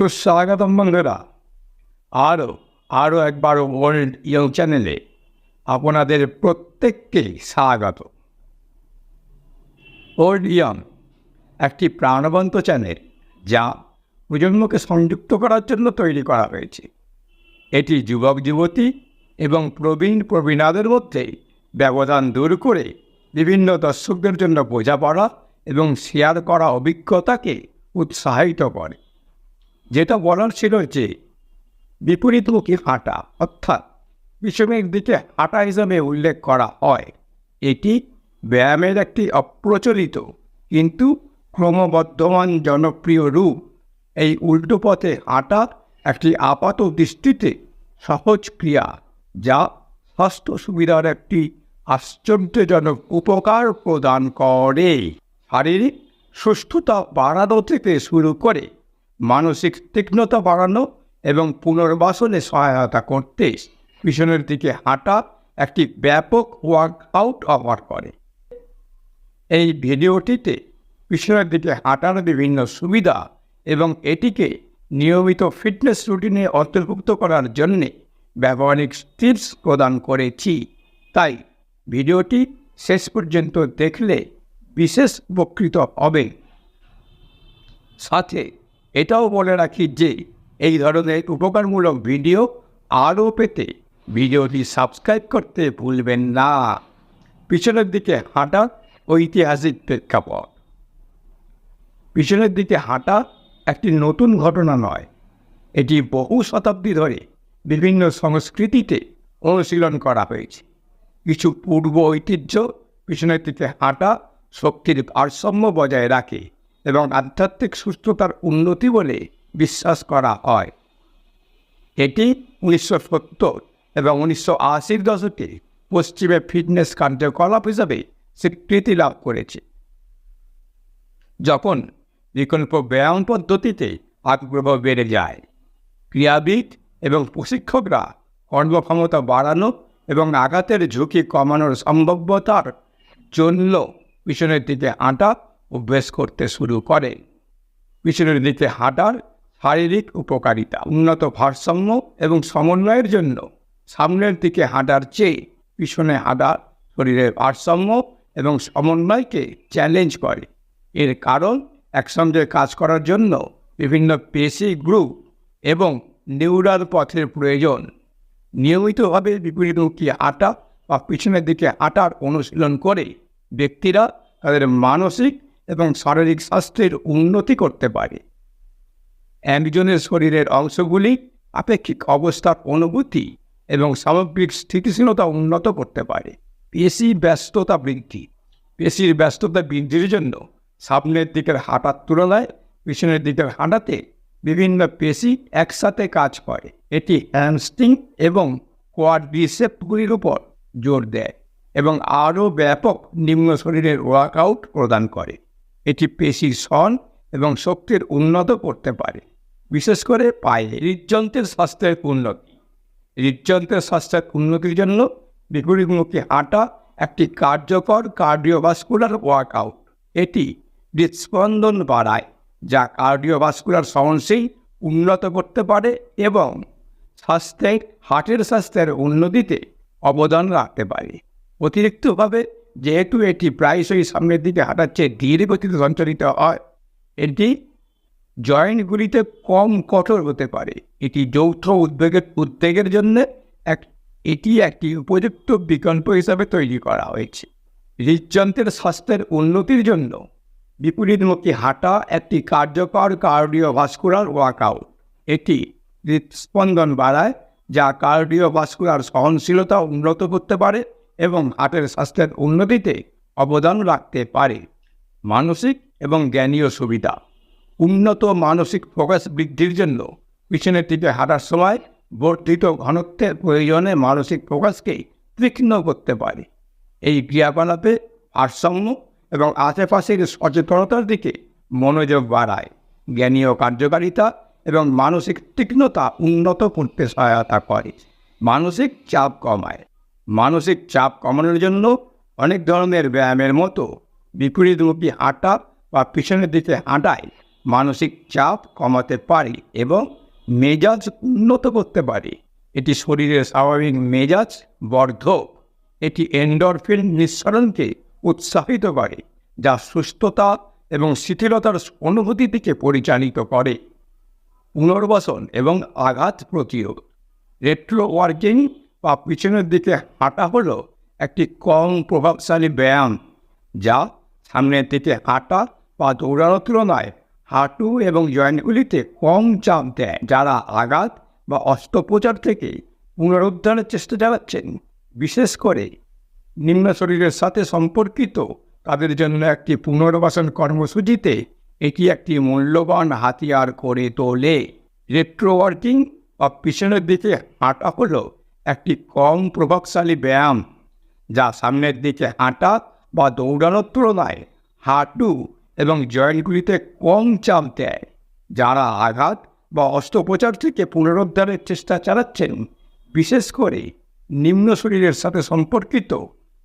সুস্বাগতম বন্ধুরা। আরও আরও একবার ওয়ার্ল্ড ইয়ং চ্যানেলে আপনাদের প্রত্যেককে স্বাগত। ওল্ড ইয়ং একটি প্রাণবন্ত চ্যানেল যা প্রজন্মকে সংযুক্ত করার জন্য তৈরি করা হয়েছে। এটি যুবক, যুবতী এবং প্রবীণ প্রবীণাদের মধ্যে ব্যবধান দূর করে বিভিন্ন দর্শকদের জন্য বোঝাপড়া এবং শেয়ার করা অভিজ্ঞতাকে উৎসাহিত করে। যেটা বলার ছিল যে বিপরীতমুখী হাঁটা, অর্থাৎ পিছনের দিকে হাঁটা হিসাবে উল্লেখ করা হয়। এটি ব্যায়ামের একটি অপ্রচলিত কিন্তু ক্রমবর্ধমান জনপ্রিয় রূপ। এই উল্টো পথে হাঁটা একটি আপাত দৃষ্টিতে সহজ ক্রিয়া, যা স্বাস্থ্য সুবিধার একটি আশ্চর্যজনক উপকার প্রদান করে। শারীরিক সুস্থতা বাড়ানো থেকে শুরু করে মানসিক তীক্ষ্ণতা বাড়ানো এবং পুনর্বাসনে সহায়তা করতে পিছনের দিকে হাঁটা একটি ব্যাপক ওয়ার্কআউট অফার করে। এই ভিডিওটিতে পিছনের দিকে হাঁটার বিভিন্ন সুবিধা এবং এটিকে নিয়মিত ফিটনেস রুটিনে অন্তর্ভুক্ত করার জন্যে ব্যবহারিক টিপস প্রদান করেছি। তাই ভিডিওটি শেষ পর্যন্ত দেখলে বিশেষ উপকৃত হবে। সাথে এটাও বলে রাখি যে এই ধরনের উপকারমূলক ভিডিও আরও পেতে ভিডিওটি সাবস্ক্রাইব করতে ভুলবেন না। পিছনের দিকে হাঁটা ঐতিহাসিক প্রেক্ষাপট। পিছনের দিকে হাঁটা একটি নতুন ঘটনা নয়। এটি বহু শতাব্দী ধরে বিভিন্ন সংস্কৃতিতে অনুশীলন করা হয়েছে। কিছু পূর্ব ঐতিহ্য পিছনের দিকে হাঁটা শক্তির ভারসাম্য বজায় রাখে। এবং আধ্যাত্মিক সুস্থতার উন্নতি বলে বিশ্বাস করা হয়। এটি উনিশশো সত্তর এবং উনিশশো আশির দশকে পশ্চিমে ফিটনেস কার্যকলাপ হিসাবে স্বীকৃতি লাভ করেছে। যখন বিকল্প ব্যায়াম পদ্ধতিতে আগ্রহ বেড়ে যায়, ক্রীড়াবিদ এবং প্রশিক্ষকরা কর্মক্ষমতা বাড়ানো এবং আঘাতের ঝুঁকি কমানোর সম্ভাব্যতার জন্য পিছনের দিকে হাঁটা অভ্যেস করতে শুরু করে পিছনের দিকে হাঁটার শারীরিক উপকারিতা, উন্নত ভারসাম্য এবং সমন্বয়ের জন্য সামনের দিকে হাঁটার চেয়ে পিছনে হাঁটা শরীরের ভারসাম্য এবং সমন্বয়কে চ্যালেঞ্জ করে। এর কারণ একসঙ্গে কাজ করার জন্য বিভিন্ন পেশি গ্রুপ এবং নিউরাল পথের প্রয়োজন। নিয়মিতভাবে বিপরীতমুখী হাঁটা বা পিছনের দিকে হাঁটার অনুশীলন করে ব্যক্তিরা তাদের মানসিক এবং শারীরিক স্বাস্থ্যের উন্নতি করতে পারে। একজনের শরীরের অংশগুলি আপেক্ষিক অবস্থার অনুভূতি এবং সামগ্রিক স্থিতিশীলতা উন্নত করতে পারে। পেশি ব্যস্ততা বৃদ্ধি। পেশির ব্যস্ততা বৃদ্ধির জন্য সামনের দিকের হাঁটার তুলনায় পিছনের দিকের হাঁটাতে বিভিন্ন পেশি একসাথে কাজ করে। এটি হ্যামস্ট্রিং এবং কোয়াড্রিসেপগুলির উপর জোর দেয় এবং আরও ব্যাপক নিম্ন শরীরের ওয়ার্কআউট প্রদান করে। এটি পেশির সন এবং শক্তির উন্নত করতে পারে। বিশেষ করে পায়ে। হৃদযন্ত্রের স্বাস্থ্যের উন্নতি। হৃদযন্ত্রের স্বাস্থ্যের উন্নতির জন্য বিপরীতমুখী হাঁটা একটি কার্যকর কার্ডিওভাস্কুলার ওয়ার্কআউট। এটি হৃদস্পন্দন বাড়ায়, যা কার্ডিওভাস্কুলার সহনশীল, উন্নত করতে পারে এবং স্বাস্থ্যের হার্টের স্বাস্থ্যের উন্নতিতে অবদান রাখতে পারে। অতিরিক্তভাবে যেহেতু এটি প্রায়শই সামনের দিকে হাঁটার চেয়ে ধীরে গতিতে সঞ্চালিত হয়। এটি জয়েন্টগুলিতে কম কঠোর হতে পারে। এটি যৌথ উদ্বেগের উদ্বেগের জন্য এক, এটি একটি উপযুক্ত বিকল্প হিসাবে তৈরি করা হয়েছে। হৃদযন্ত্রের স্বাস্থ্যের উন্নতির জন্য বিপরীতমুখী হাঁটা একটি কার্যকর কার্ডিওভাস্কুলার ওয়ার্কআউট। এটি হৃদস্পন্দন বাড়ায়, যা কার্ডিওভাস্কুলার সহনশীলতা উন্নত করতে পারে। এবং হার্টের স্বাস্থ্যের উন্নতিতে অবদান রাখতে পারে। মানসিক এবং জ্ঞানীয় সুবিধা। উন্নত মানসিক ফোকাস বৃদ্ধির জন্য পিছনের দিকে হাঁটার সময় বর্ধিত ঘনত্বের প্রয়োজনে মানসিক ফোকাসকে তীক্ষ্ণ করতে পারে। এই ক্রিয়াকলাপে ভারসাম্য এবং আশেপাশের সচেতনতার দিকে মনোযোগ বাড়ায়। জ্ঞানীয় কার্যকারিতা এবং মানসিক তীক্ষ্ণতা উন্নত করতে সহায়তা করে। মানসিক চাপ কমায়। মানসিক চাপ কমানোর জন্য অনেক ধরনের ব্যায়ামের মতো বিপরীতমুখী হাঁটা বা পিছনের দিকে হাঁটায় মানসিক চাপ কমাতে পারে এবং মেজাজ উন্নত করতে পারে। এটি শরীরের স্বাভাবিক মেজাজ বর্ধক। এটি এন্ডরফিন নিঃসরণকে উৎসাহিত করে, যা সুস্থতা এবং শিথিলতার অনুভূতি থেকে পরিচালিত করে। পুনর্বাসন এবং আঘাত প্রতিরোধ। রেট্রো ওয়ার্কিং বা পিছনের দিকে হাঁটা হলো একটি কম প্রভাবশালী ব্যায়াম, যা সামনের দিকে হাঁটা বা দৌড়ানোর তুলনায় হাঁটু এবং জয়েন্টগুলিতে কম চাপ দেয়, যারা আঘাত বা অস্ত্রোপচার থেকে পুনরুদ্ধারের চেষ্টা চালাচ্ছেন। বিশেষ করে নিম্ন শরীরের সাথে সম্পর্কিত তাদের জন্য একটি পুনর্বাসন কর্মসূচিতে এটি একটি মূল্যবান হাতিয়ার করে তোলে। রেট্রো ওয়ার্কিং বা পিছনের দিকে হাঁটা হলো একটি কম প্রভাবশালী ব্যায়াম, যা সামনের দিকে হাঁটা বা দৌড়ানোর তুলনায় হাঁটু এবং জয়েন্টগুলিতে কম চাপ দেয়, যারা আঘাত বা অস্ত্রোপচার থেকে পুনরুদ্ধারের চেষ্টা চালাচ্ছেন। বিশেষ করে নিম্ন শরীরের সাথে সম্পর্কিত,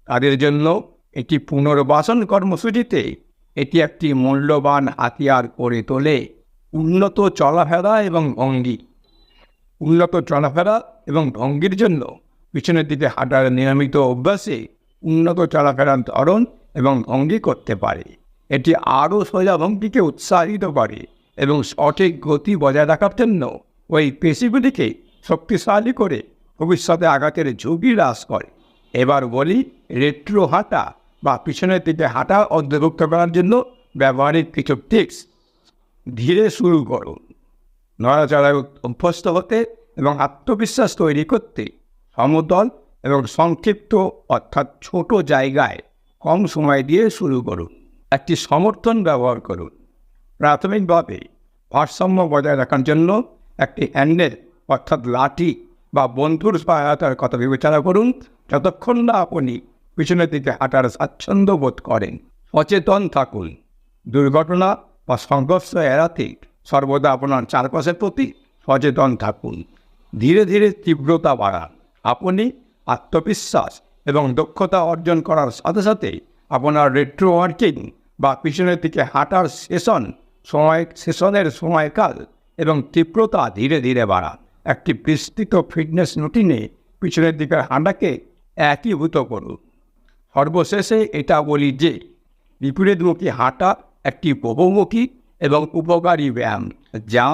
তাদের জন্য এটি পুনর্বাসন কর্মসূচিতে এটি একটি মূল্যবান হাতিয়ার করে তোলে। উন্নত চলাফেরা এবং ভঙ্গি উন্নত চলাফেরা এবং ভঙ্গির জন্য পিছনের দিকে হাঁটার নিয়মিত অভ্যাসে উন্নত চলাফেরার ধরন এবং ভঙ্গি করতে পারে। এটি আরও সোজা ভঙ্গিকে উৎসাহিত করে এবং সঠিক গতি বজায় রাখার জন্য ওই পেশিগুলিকে শক্তিশালী করে ভবিষ্যতে আঘাতের ঝুঁকি হ্রাস করে। এবার বলি রেট্রো হাঁটা বা পিছনের দিকে হাঁটা অন্তর্ভুক্ত করার জন্য ব্যবহারিক কিছু টিপস ধীরে শুরু করুন। নড়াচড়ায় অভ্যস্ত হতে এবং আত্মবিশ্বাস তৈরি করতে সমতল এবং সংক্ষিপ্ত অর্থাৎ ছোট জায়গায় কম সময় দিয়ে শুরু করুন। একটি সমর্থন ব্যবহার করুন। প্রাথমিকভাবে ভারসাম্য বজায় রাখার জন্য একটি হ্যান্ডেল অর্থাৎ লাঠি বা বন্ধুর সহায়তার কথা বিবেচনা করুন যতক্ষণ না আপনি পিছনের দিকে হাঁটার স্বাচ্ছন্দ্য বোধ করেন। সচেতন থাকুন। দুর্ঘটনা বা সংঘর্ষ এড়াতে সর্বদা আপনার চারপাশের প্রতি সচেতন থাকুন। ধীরে ধীরে তীব্রতা বাড়ান। আপনি আত্মবিশ্বাস এবং দক্ষতা অর্জন করার সাথে সাথে আপনার রেট্রো ওয়ার্কিং বা পিছনের দিকে হাঁটার সেশন সময় সেশনের সময়কাল এবং তীব্রতা ধীরে ধীরে বাড়ান। একটি বিস্তৃত ফিটনেস রুটিনে পিছনের দিকের হাঁটাকে একীভূত করুন। সর্বশেষে এটা বলি যে, বিপরীতমুখী হাঁটা একটি বহুমুখী এবং উপকারী ব্যায়াম, যা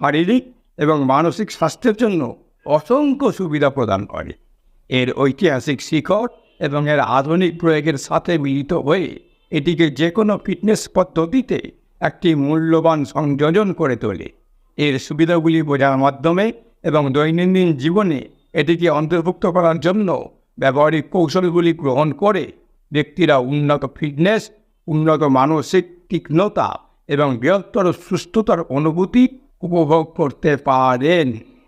শারীরিক এবং মানসিক স্বাস্থ্যের জন্য অসংখ্য সুবিধা প্রদান করে। এর ঐতিহাসিক শিখর এবং এর আধুনিক প্রয়োগের সাথে মিলিত হয়ে এটিকে যে কোনো ফিটনেস পদ্ধতিতে একটি মূল্যবান সংযোজন করে তোলে। এর সুবিধাগুলি বোঝার মাধ্যমে এবং দৈনন্দিন জীবনে এটিকে অন্তর্ভুক্ত করার জন্য ব্যবহারিক কৌশলগুলি গ্রহণ করে ব্যক্তিরা উন্নত ফিটনেস, উন্নত মানসিক তীক্ষ্ণতা এবং বৃহত্তর সুস্থতার অনুভূতি উপভোগ করতে পারেন।